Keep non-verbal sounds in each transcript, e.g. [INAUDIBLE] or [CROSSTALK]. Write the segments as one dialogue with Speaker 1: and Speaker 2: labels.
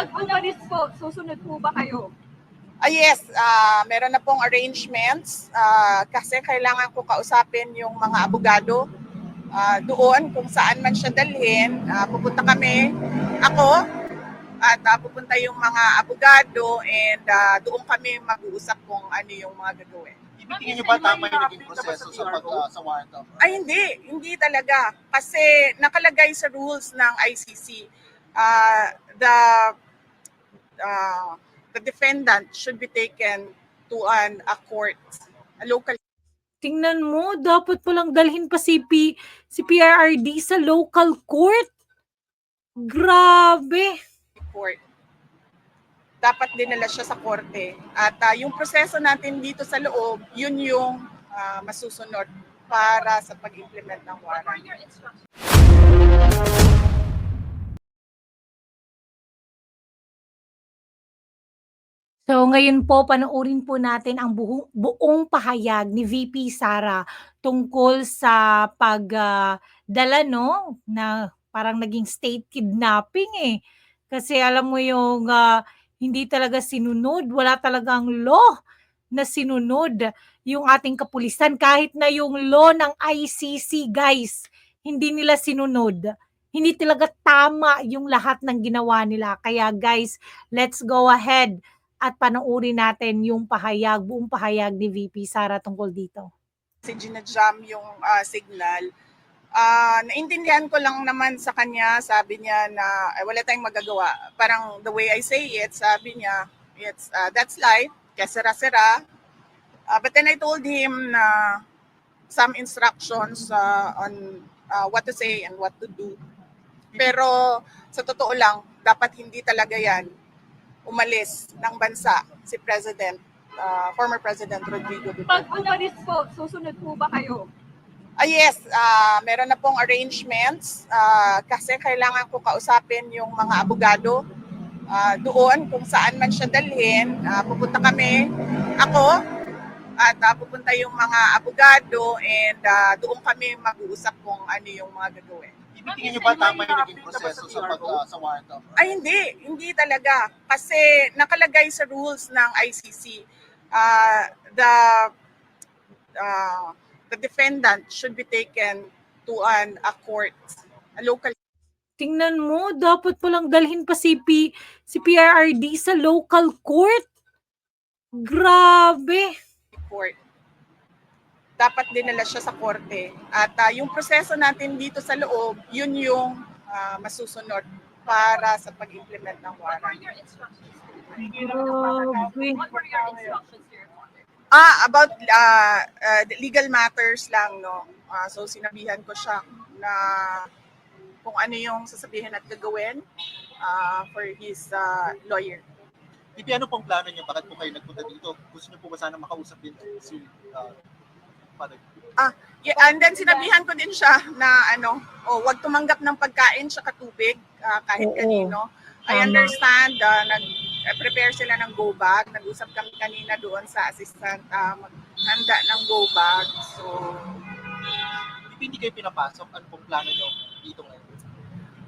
Speaker 1: Pag umalis po, susunod po ba kayo?
Speaker 2: Ah, yes, ah, meron na pong arrangements ah, kasi kailangan ko kausapin yung mga abogado ah, doon kung saan man siya dalhin. Ah, pupunta kami, ako, at ah, pupunta yung mga abogado and ah, doon kami mag-uusap kung ano yung mga gagawin.
Speaker 3: Ibitingin niyo ba tama yung naging proseso sa pag uh, sa warrant of
Speaker 2: Ay hindi, hindi talaga. Kasi nakalagay sa rules ng ICC, uh, the uh, the defendant should be taken to an a court, a local
Speaker 4: Tingnan mo, dapat palang dalhin pa si, P, si PRRD sa local court. Grabe.
Speaker 2: court. Dapat dinala siya sa korte. At uh, yung proseso natin dito sa loob, yun yung uh, masusunod para sa pag-implement ng warrant.
Speaker 4: So ngayon po, panoorin po natin ang buong, buong pahayag ni VP Sara tungkol sa pagdala no na parang naging state kidnapping eh. Kasi alam mo yung ah, hindi talaga sinunod, wala talagang law na sinunod yung ating kapulisan kahit na yung law ng ICC guys, hindi nila sinunod. Hindi talaga tama yung lahat ng ginawa nila. Kaya guys, let's go ahead at panoorin natin yung pahayag, buong pahayag ni VP Sara tungkol dito.
Speaker 2: kasi ginajam yung ah, signal. Ah, naintindihan ko lang naman sa kanya, sabi niya na "Ay, wala tayong magagawa. Parang the way I say it, sabi niya, it's ah, that's life, kesera-sera. Ah, but then I told him na some instructions ah, on ah, what to say and what to do. Pero sa totoo lang, dapat hindi talaga yan umalis ng bansa si President, ah, former President Rodrigo
Speaker 1: Pag
Speaker 2: Duterte.
Speaker 1: umalis po, susunod po ba kayo?
Speaker 2: Ah, yes, ah, meron na pong arrangements ah, kasi kailangan ko kausapin yung mga abogado ah, doon kung saan man siya dalhin. Ah, pupunta kami, ako, at ah, pupunta yung mga abogado and ah, doon kami mag-uusap kung ano yung mga gagawin.
Speaker 3: Ibitingin niyo ba tama yung naging proseso sa pag uh, sa warrant of
Speaker 2: Ay hindi, hindi talaga. Kasi nakalagay sa rules ng ICC, uh, the uh, the defendant should be taken to an a court, a local
Speaker 4: Tingnan mo, dapat palang dalhin pa si, P, si PRRD sa local court. Grabe.
Speaker 2: court. Dapat dinala siya sa korte. At uh, yung proseso natin dito sa loob, yun yung uh, masusunod para sa pag-implement ng warrant. Ah, about uh, uh, legal matters lang, no? Ah, so sinabihan ko siya na kung ano yung sasabihin at gagawin ah, for his ah, lawyer.
Speaker 3: Hindi ano pong plano niyo bakit po kayo nagpunta dito? Gusto niyo po ba sana makausap din si uh, Father?
Speaker 2: Yeah, and then sinabihan ko din siya na ano, oh, wag tumanggap ng pagkain sa katubig ah, kahit
Speaker 4: Oo.
Speaker 2: kanino. I understand ah, nag-prepare sila ng go bag. Nag-usap kami kanina doon sa assistant ah, maghanda ng go bag. So,
Speaker 3: Hindi kayo pinapasok, ano pong plano niyo dito ngayon?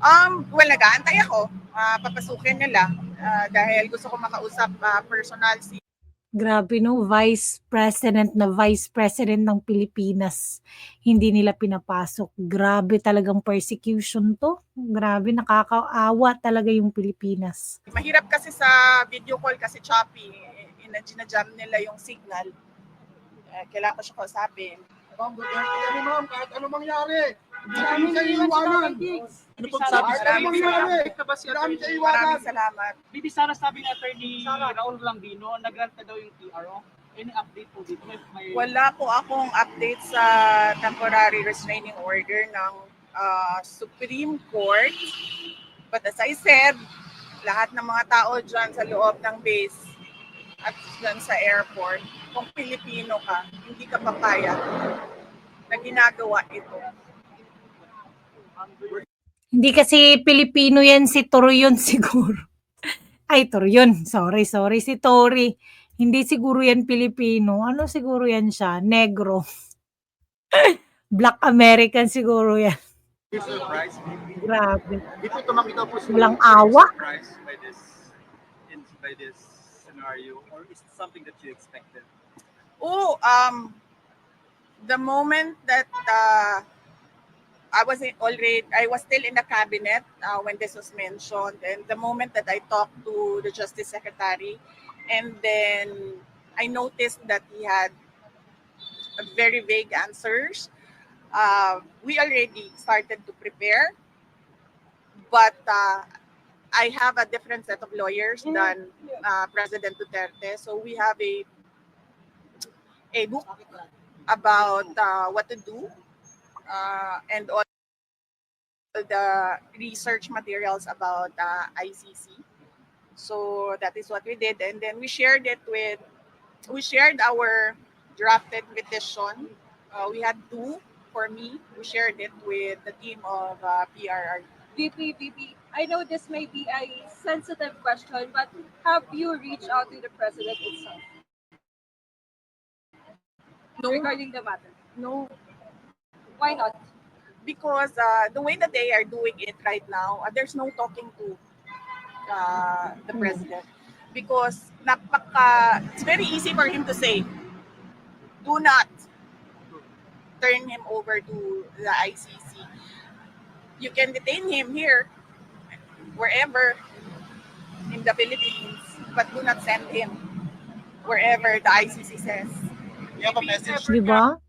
Speaker 2: Um, well, nag-aantay ako. Ah, papasukin nila ah, dahil gusto ko makausap ah, personal si
Speaker 4: Grabe no, Vice President na Vice President ng Pilipinas. Hindi nila pinapasok. Grabe talagang persecution to. Grabe, nakakaawa talaga yung Pilipinas.
Speaker 2: Mahirap kasi sa video call kasi choppy. Ina ginajam nila yung signal. Eh, kailangan ko siya kausapin.
Speaker 5: Ma'am, good afternoon, ma'am. Kahit ano mangyari, hindi namin kayo iwanan.
Speaker 3: Ano pong sabi sa
Speaker 5: ano mangyari,
Speaker 6: ka ba si
Speaker 5: hindi namin kayo
Speaker 6: Attorney?
Speaker 5: iwanan.
Speaker 2: Maraming salamat.
Speaker 6: Bibi Sara sabi ni Attorney Raul Lambino, nagrant na daw yung TRO. Any update po dito? May, may
Speaker 2: Wala po akong update sa temporary restraining order ng ah, Supreme Court. But as I said, lahat ng mga tao dyan sa loob ng base at dyan sa airport, kung Pilipino ka, hindi ka papayag na ginagawa ito.
Speaker 4: Hindi kasi Pilipino yan, si Torion [LAUGHS] siguro. Ay, Torion. Sorry, sorry. Si Tori. Hindi siguro yan Pilipino. Ano siguro yan siya? Negro. [LAUGHS] Black American siguro yan.
Speaker 3: You're surprised?
Speaker 4: Grabe.
Speaker 3: Di po tumanggi daw po si
Speaker 4: Walang awa.
Speaker 7: surprised by this in by this scenario or is it something that you expected?
Speaker 2: Oh, um, the moment that uh, I was already, I was still in the cabinet uh, when this was mentioned, and the moment that I talked to the Justice Secretary, and then I noticed that he had very vague answers. Uh, we already started to prepare, but uh, I have a different set of lawyers than uh, President Duterte, so we have a a book about uh, what to do uh, and all the research materials about uh, ICC. So that is what we did, and then we shared it with. We shared our drafted petition. Uh, we had two for me. We shared it with the team of uh, PRR.
Speaker 1: VP, VP, I know this may be a sensitive question, but have you reached out to the president itself
Speaker 2: No,
Speaker 1: regarding the matter?
Speaker 2: no,
Speaker 1: Why not?
Speaker 2: Because uh, the way that they are doing it right now, uh, there's no talking to uh, the president because napaka it's very easy for him to say do not turn him over to the ICC. You can detain him here wherever in the Philippines, but do not send him wherever the ICC says.
Speaker 3: You have a message.
Speaker 4: Di ba?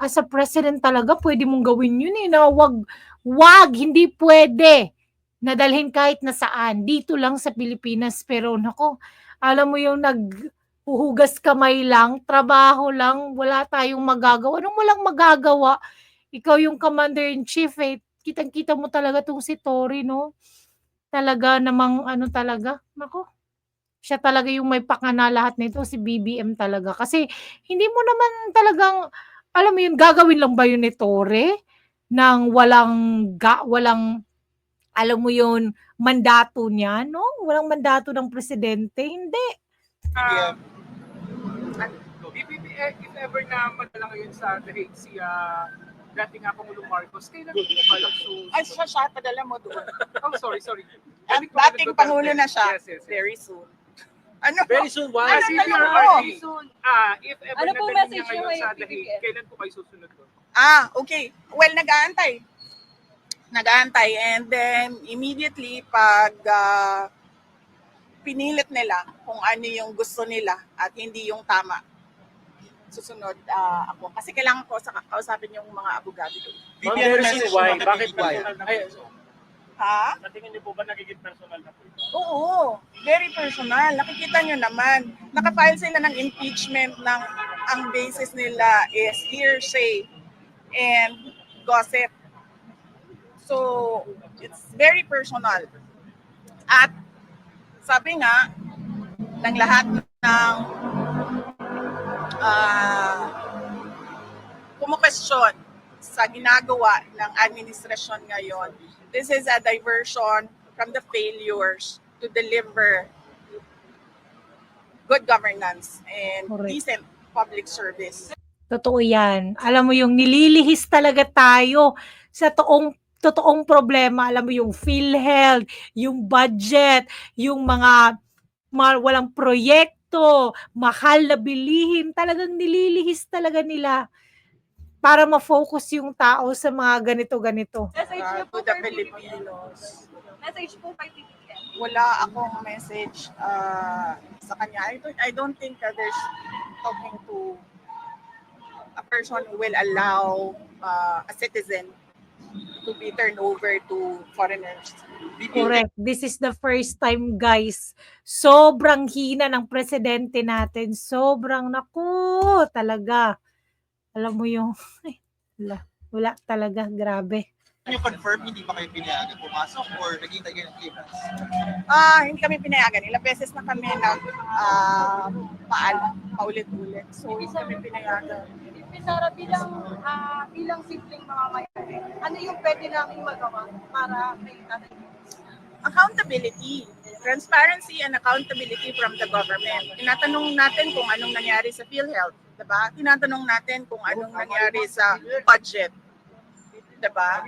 Speaker 4: As a president talaga, pwede mong gawin yun eh. Na wag, wag, hindi pwede. Nadalhin kahit na saan. Dito lang sa Pilipinas. Pero nako, alam mo yung naghuhugas kamay lang, trabaho lang, wala tayong magagawa. Anong walang magagawa? Ikaw yung commander-in-chief eh. Kitang-kita mo talaga tong si Tori, no? Talaga namang ano talaga. Nako, siya talaga yung may pakana lahat nito, si BBM talaga. Kasi hindi mo naman talagang, alam mo yun, gagawin lang ba yun ni Tore? Nang walang, ga, walang, alam mo yun, mandato niya, no? Walang mandato ng presidente. Hindi.
Speaker 3: Yeah.
Speaker 6: If, if, if ever na madala ngayon sa Hague si ah, dating nga Pangulong Marcos, kailan po ba lang so,
Speaker 2: Ay, siya, siya, padala mo doon.
Speaker 6: Oh, sorry, sorry.
Speaker 2: At
Speaker 6: Dating.
Speaker 2: Pangulo na siya.
Speaker 6: Yes, yes, yes.
Speaker 2: Very soon. Ano?
Speaker 7: Very soon,
Speaker 6: Ah,
Speaker 7: why?
Speaker 2: Ano
Speaker 6: si
Speaker 2: tanong mo?
Speaker 6: PRRD, ah, if ever
Speaker 1: Ano
Speaker 6: na
Speaker 1: pong
Speaker 6: niya
Speaker 1: message niyo
Speaker 6: ngayon
Speaker 1: kay
Speaker 6: sa
Speaker 1: PBBM?
Speaker 6: kailan po kayo susunod doon?
Speaker 2: Ah, okay. Well, nag-aantay. Nag-aantay. And then, immediately, pag ah, pinilit nila kung ano yung gusto nila at hindi yung tama, susunod ah, ako. Kasi kailangan ko sa kausapin yung mga abogado doon.
Speaker 7: Ma'am, very soon, why?
Speaker 3: mo,
Speaker 7: Bakit
Speaker 3: why?
Speaker 7: Ay,
Speaker 2: Ha?
Speaker 6: Sa tingin niyo po ba nagiging personal na po ito?
Speaker 2: Oo. Very personal. Nakikita nyo naman. Nakafile sila ng impeachment ng ang basis nila is hearsay and gossip. So, it's very personal. At sabi nga ng lahat ng uh, kumukwestiyon sa ginagawa ng administrasyon ngayon, this is a diversion from the failures to deliver good governance and
Speaker 4: Correct.
Speaker 2: decent public service.
Speaker 4: Totoo yan. Alam mo yung nililihis talaga tayo sa toong totoong problema. Alam mo yung PhilHealth, yung budget, yung mga, mga walang proyekto, mahal na bilihin. Talagang nililihis talaga nila para ma-focus yung tao sa mga ganito-ganito.
Speaker 1: Message niyo po
Speaker 2: to the
Speaker 1: kay.
Speaker 2: Filipinos.
Speaker 1: Message po kay PBBM.
Speaker 2: Wala akong message uh, sa kanya. I don't, I don't think that there's talking to a person who will allow uh, a citizen to be turned over to foreigners.
Speaker 4: Correct. This is the first time, guys. Sobrang hina ng presidente natin. Sobrang, naku, talaga. Alam mo yung, [LAUGHS] ay, wala, wala talaga, grabe.
Speaker 3: Can you confirm hindi ba kayo pinayagan pumasok or naghihintay kayo ng clearance?
Speaker 2: Ah, hindi kami pinayagan. Ilang beses na kami nag uh, paalam, paulit-ulit. So, hindi kami pinayagan.
Speaker 1: Sara, bilang, ah, bilang simpleng mga mayari, ano yung pwede namin magawa para kay Tatay
Speaker 2: accountability, transparency and accountability from the government. Tinatanong natin kung anong nangyari sa PhilHealth, 'di ba? Tinatanong natin kung anong nangyari sa budget. 'Diba?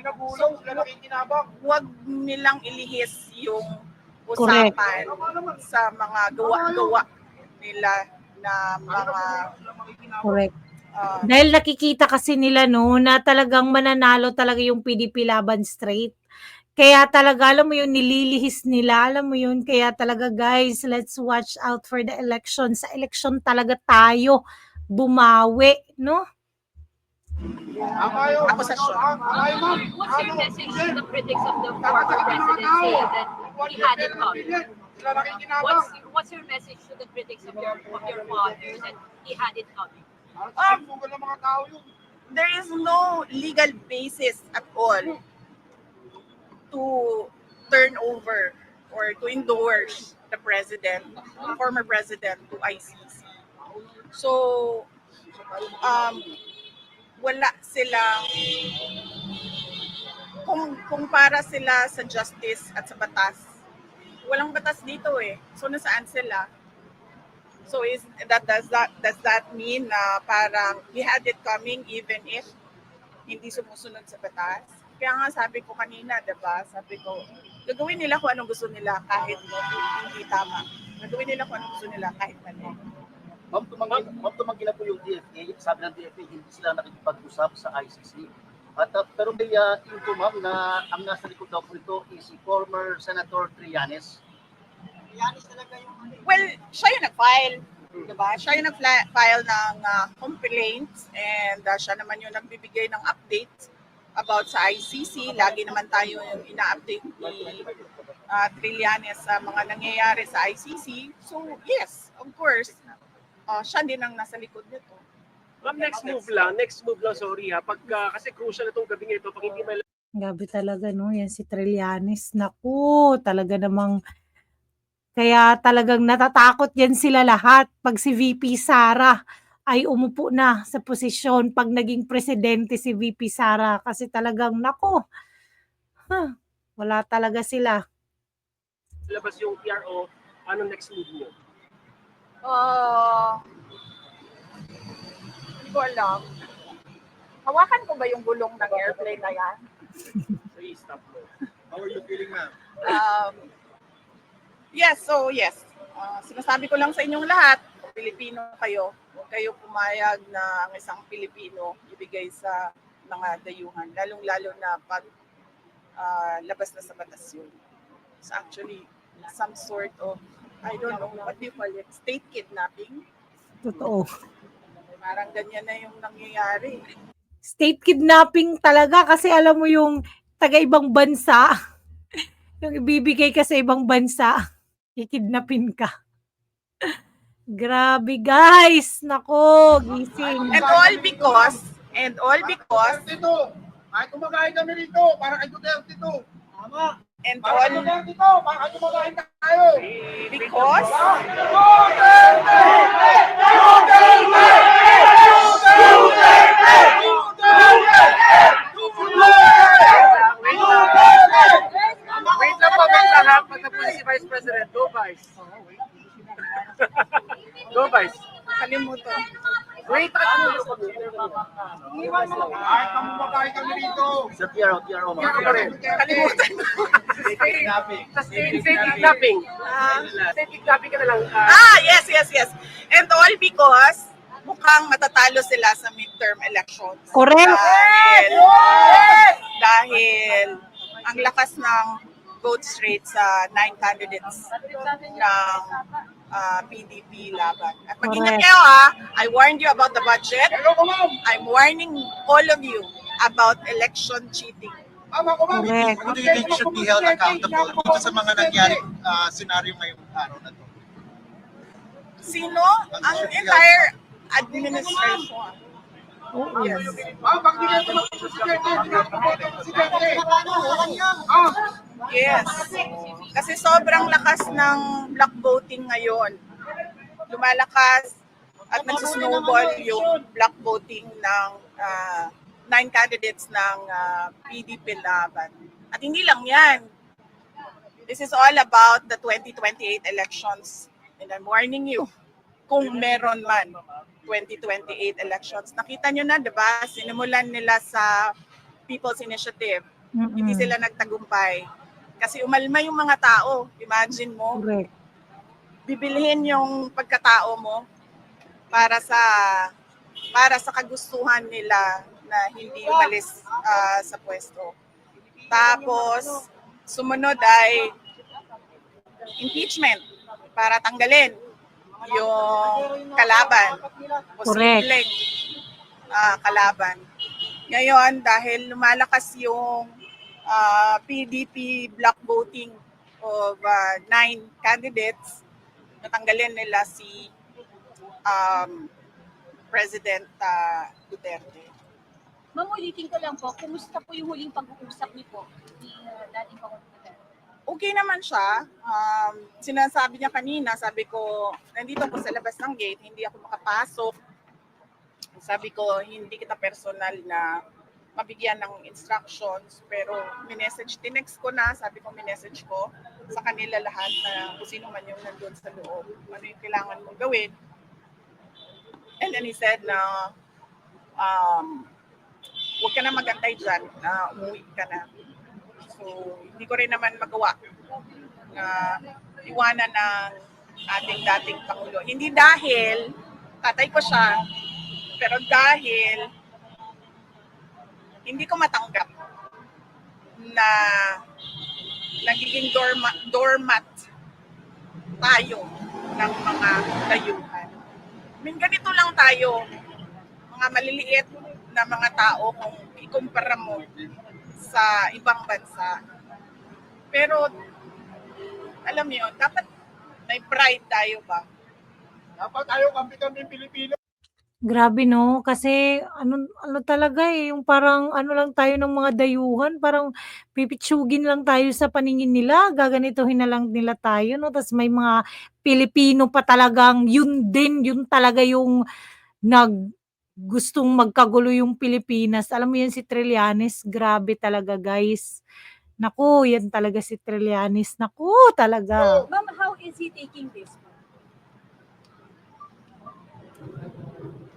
Speaker 5: Nakikinabang.
Speaker 2: Huwag nilang ilihis yung
Speaker 4: Correct.
Speaker 2: usapan sa mga gawa-gawa nila na mga
Speaker 4: Correct.
Speaker 2: ah,
Speaker 4: Dahil nakikita kasi nila no na talagang mananalo talaga yung PDP laban straight. Kaya talaga alam mo yun nililihis nila, alam mo yun kaya talaga guys, let's watch out for the election. Sa election talaga tayo bumawi, no?
Speaker 2: Akusasyon.
Speaker 8: What's your message to the critics of the former saying that he had it coming? What's what's your message to the critics of your of your father that he had it coming?
Speaker 5: Yun.
Speaker 2: there is no legal basis at all to turn over or to endorse the president, the former president to ICC. So, um, wala silang kung, kung para sila sa justice at sa batas, walang batas dito eh. So, nasaan sila? So is that does that does that mean na parang we had it coming even if hindi sumusunod sa batas? Kaya nga sabi ko kanina, 'di ba? Sabi ko, gagawin nila kung anong gusto nila kahit hindi tama. Gagawin nila kung anong gusto nila kahit mali.
Speaker 9: Ma'am, tumanggi, ma'am, tumanggi na po yung DFA. Sabi ng DFA, hindi sila nakikipag-usap sa ICC. At, uh, pero may uh, info, ma'am, na ang nasa likod daw po ito is si former Senator Trillanes.
Speaker 2: Well, siya yung nag-file. Diba? Siya yung nag-file ng uh, complaints and uh, siya naman yung nagbibigay ng updates about sa ICC. Lagi naman tayo yung ina-update ni uh, Trillanes sa mga nangyayari sa ICC. So, yes, of course, uh, siya din ang nasa likod nito.
Speaker 6: Ma'am, next move lang, next move lang, sorry ha. Pagka, kasi crucial itong gabi ito, pag hindi may
Speaker 4: Gabi talaga no, yan si Trillanes. Naku, talaga namang kaya talagang natatakot yan sila lahat pag si VP Sara ay umupo na sa posisyon pag naging presidente si VP Sara kasi talagang nako. Huh, wala talaga sila.
Speaker 6: labas yung PRO, ano next move mo?
Speaker 2: Uh, hindi ko alam. Hawakan ko ba yung gulong ng airplane na yan?
Speaker 6: I-stop mo.
Speaker 3: How are you feeling, ma'am?
Speaker 2: Um, yes, so yes. Uh, sinasabi ko lang sa inyong lahat, Pilipino kayo, huwag kayo pumayag na ang isang Pilipino ibigay sa mga dayuhan, lalong-lalo na pag ah, labas na sa batas yun. It's actually some sort of, I don't know, what do you call it, state kidnapping?
Speaker 4: Totoo.
Speaker 2: Parang ganyan na yung nangyayari.
Speaker 4: State kidnapping talaga kasi alam mo yung taga ibang bansa, [LAUGHS] yung ibibigay ka sa ibang bansa, [LAUGHS] kikidnapin ka. [LAUGHS] Grabe guys! Nako, gising.
Speaker 2: And all because, and all because,
Speaker 5: Duterte to. Kahit kumakain kami rito, para kay Duterte to. Tama.
Speaker 2: and all
Speaker 5: Duterte to, para kay kumakain tayo.
Speaker 2: because,
Speaker 6: Wait lang, po, wait lang ha. Pagka si Vice President, go Vice. go Vice.
Speaker 2: kalimutan.
Speaker 6: Wait, ano?
Speaker 5: Kahit kumakain kami rito.
Speaker 9: Sa
Speaker 6: pa rin.
Speaker 2: Kalimutan.
Speaker 6: Sa state kidnapping. State kidnapping ka na lang. ah,
Speaker 2: Ah, yes, yes, yes. And all because mukhang matatalo sila sa midterm elections.
Speaker 4: Correct.
Speaker 2: Dahil, dahil ang lakas ng vote rate sa nine candidates ng ah, PDP laban. At mag-ingat kayo ha, I warned you about the budget. I'm warning all of you about election cheating.
Speaker 4: Correct.
Speaker 3: Who do you think should be held accountable dito sa mga nangyari uh, scenario ngayong araw na to?
Speaker 2: Sino? Ang entire administration.
Speaker 4: Oo.
Speaker 2: Yes.
Speaker 5: Ma'am, pag bigyan ko ng presidente, boto ng presidente. Ah,
Speaker 2: Yes. Kasi sobrang lakas ng block voting ngayon. Lumalakas at nagsusnowball yung block voting ng ah, nine candidates ng ah, PDP laban. At hindi lang yan. This is all about the 2028 elections. And I'm warning you, kung meron man 2028 elections. Nakita nyo na, di ba? Sinimulan nila sa People's Initiative. Hindi
Speaker 4: Mm-mm.
Speaker 2: sila nagtagumpay. Kasi umalma yung mga tao. Imagine mo,
Speaker 4: Correct.
Speaker 2: bibilhin yung pagkatao mo para sa para sa kagustuhan nila na hindi umalis ah, sa pwesto. Tapos, sumunod ay impeachment para tanggalin yung kalaban. Posibleng ah, kalaban. Ngayon, dahil lumalakas yung ah, PDP block voting of ah, nine candidates, natanggalin nila si um, President ah, Duterte.
Speaker 8: Ma'am, ulitin ko lang po, kumusta po yung huling pag-uusap niyo po ni uh, dating Pangulong?
Speaker 2: Okay naman siya. Um, sinasabi niya kanina, sabi ko, nandito ako sa labas ng gate, hindi ako makapasok. Sabi ko, hindi kita personal na mabigyan ng instructions, pero minessage, tinext ko na, sabi ko, minessage ko sa kanila lahat na kung sino man yung nandun sa loob, ano yung kailangan mong gawin. And then he said na, um, huwag ka na magantay dyan, na umuwi ka na. So, hindi ko rin naman magawa na iwanan ng ating dating Pangulo. Hindi dahil tatay ko siya, pero dahil hindi ko matanggap na nagiging doormat, doormat tayo ng mga dayuhan. I mean, ganito lang tayo, mga maliliit na mga tao kung ikumpara mo sa ibang bansa. Pero, alam niyo, dapat may pride tayo ba?
Speaker 5: Dapat tayo kampi-kampi Pilipino.
Speaker 4: Grabe no, kasi ano ano talaga eh, yung parang ano lang tayo ng mga dayuhan, parang pipitsugin lang tayo sa paningin nila, gaganituhin na lang nila tayo no. Tapos may mga Pilipino pa talagang yun din, yun talaga yung nag gustong magkagulo yung Pilipinas. Alam mo yan si Trillanes, grabe talaga guys. Naku, yan talaga si Trillanes. Naku, talaga.
Speaker 8: Ma'am, how is he taking this?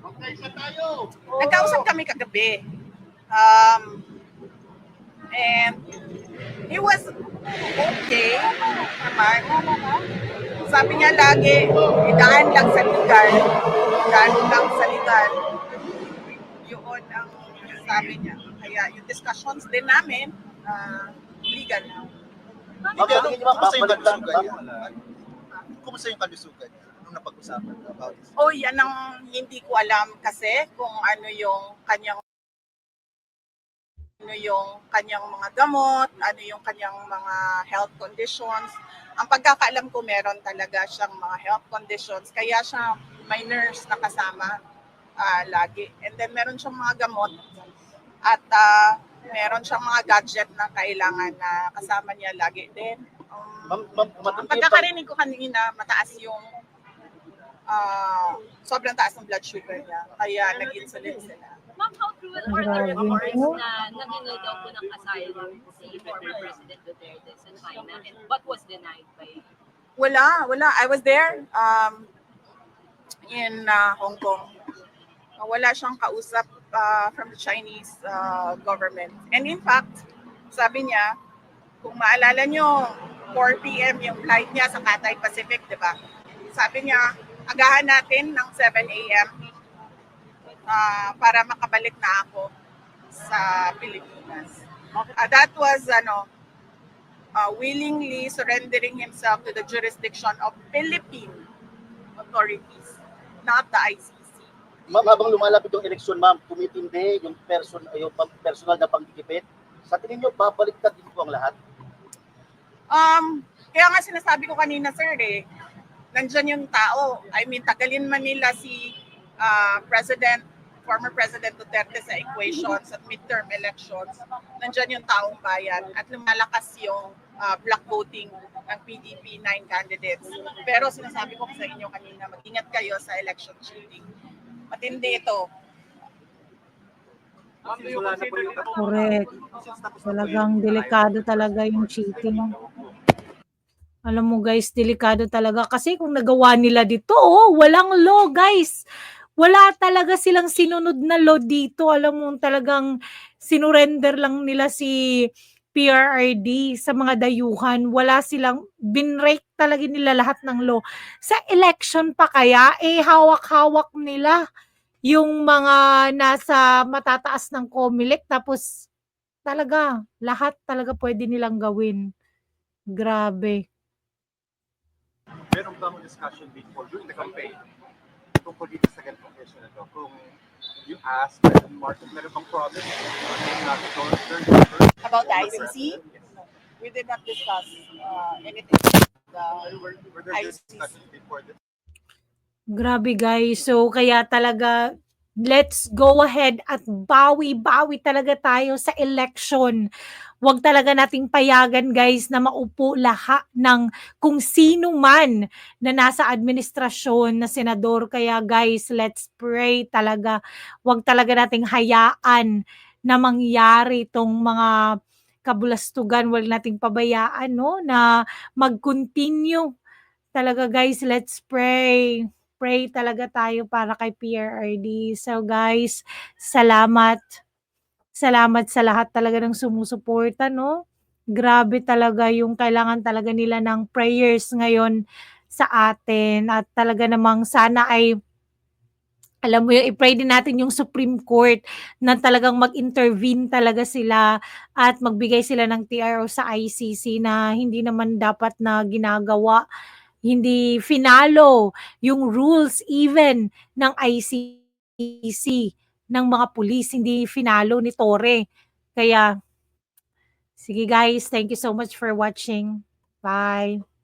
Speaker 5: Magkaisa tayo.
Speaker 2: Nagkausap kami kagabi. Um, and he was okay naman. Sabi niya lagi, idaan lang sa legal. Idaan lang sa legal. Sabi niya. Kaya yung discussions din namin, uh, legal na.
Speaker 9: Niyo, ma'am,
Speaker 3: Kumusta yung kalusugan niya? Kumusta yung kalusugan niya? Nung napag-usapan about this?
Speaker 2: Oh, yan ang hindi ko alam kasi kung ano yung kanyang ano yung kanyang mga gamot, ano yung kanyang mga health conditions. Ang pagkakaalam ko meron talaga siyang mga health conditions kaya siya may nurse na kasama ah, lagi. And then meron siyang mga gamot at ah, meron siyang mga gadget na kailangan na kasama niya lagi din. Um, ang pagkakarinig ko kanina, mataas yung ah, sobrang taas ng blood sugar niya. Kaya nag-insulin sila.
Speaker 8: Ma'am, how true are the reports
Speaker 4: po.
Speaker 8: na naghingi daw po ng asylum si former President Duterte sa China and what was denied by
Speaker 2: Wala, wala. I was there um, in uh, Hong Kong. Uh, Wala siyang kausap uh, from the Chinese uh, government. And in fact, sabi niya, kung maalala nyo, 4 p.m. yung flight niya sa Cathay Pacific, di ba? Sabi niya, agahan natin ng 7 a.m. uh, para makabalik na ako sa Pilipinas. Uh, that was, ano, uh, willingly surrendering himself to the jurisdiction of Philippine authorities, not the ICC.
Speaker 9: Ma'am, habang lumalapit yung eleksyon, ma'am, tumitindi yung person, yung personal na panggigipit. Sa tingin niyo, babaliktad din po ang lahat?
Speaker 2: Um, kaya nga sinasabi ko kanina, sir, eh, nandyan yung tao. I mean, tagalin man nila si uh, President, former President Duterte sa equations at midterm elections, nandyan yung taong bayan at lumalakas yung uh, block voting ng PDP nine candidates. Pero sinasabi ko sa inyo kanina, mag-ingat kayo sa election cheating. Matindi ito.
Speaker 4: Correct. Talagang delikado talaga yung cheating. Alam mo guys, delikado talaga. Kasi kung nagawa nila dito, oh, walang law guys. Wala talaga silang sinunod na law dito. Alam mo talagang sinurrender lang nila si PRRD sa mga dayuhan. Wala silang, binrake talaga nila lahat ng law. Sa election pa kaya, eh hawak-hawak nila yung mga nasa matataas ng COMELEC tapos talaga, lahat talaga pwede nilang gawin. Grabe.
Speaker 3: Meron ba mo discussion before during the campaign tungkol dito sa ganitong issue na to? Kung you ask President Marcos, meron bang problem? Not
Speaker 2: About the ICC? We did not discuss uh, anything. The,
Speaker 3: Were, were there
Speaker 2: ICC.
Speaker 3: discussions before this?
Speaker 4: Grabe guys. So kaya talaga let's go ahead at bawi-bawi talaga tayo sa election. Huwag talaga nating payagan guys na maupo lahat ng kung sino man na nasa administrasyon na senador. Kaya guys, let's pray talaga. Huwag talaga nating hayaan na mangyari itong mga kabulastugan. Huwag nating pabayaan no, na mag-continue. Talaga guys, let's pray pray talaga tayo para kay PRRD. So guys, salamat. Salamat sa lahat talaga ng sumusuporta, no? Grabe talaga yung kailangan talaga nila ng prayers ngayon sa atin at talaga namang sana ay alam mo yun, i-pray din natin yung Supreme Court na talagang mag-intervene talaga sila at magbigay sila ng TRO sa ICC na hindi naman dapat na ginagawa hindi finalo yung rules even ng ICC ng mga pulis, hindi finalo ni Tore. Kaya, sige guys, thank you so much for watching. Bye.